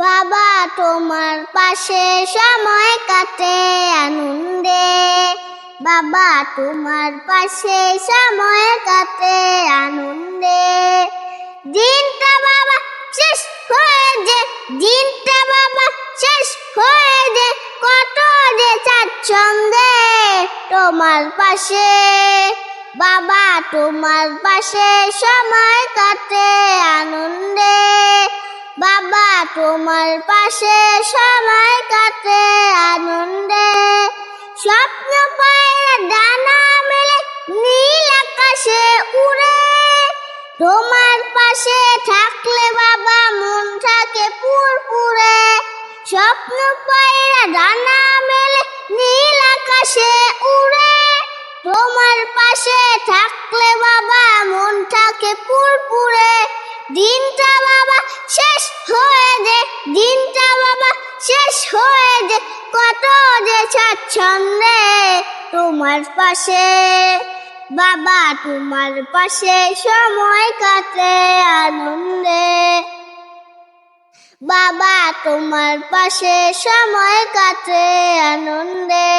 বাবা, তোমার পাশে সময় কাটে আনন্দে। বাবা, তোমার পাশে সময় কাটে আনন্দে। দিনটা বাবা শেষ হয়ে যে, দিনটা বাবা শেষ হয়ে যে, কত যে স্বাচ্ছন্দে তোমার পাশে। বাবা, তোমার পাশে সময় কাটে আনন্দে। তোমার পাশে সময় কাটে আনন্দে। স্বপ্ন পায়রা ডানা মেলে, নীল আকাশে উড়ে। তোমার পাশে থাকলে বাবা, মন থাকে পুরপুরে। স্বপ্ন পায়রা ডানা মেলে, নীল আকাশে উড়ে। তোমার পাশে দিনটা বাবা শেষ হয়ে যে, দিনটা বাবা শেষ হয়ে যে, কত যে স্বাচ্ছন্দে তোমার পাশে। বাবা, তোমার পাশে সময় কাটে আনন্দে। বাবা, তোমার পাশে সময় কাটে আনন্দে।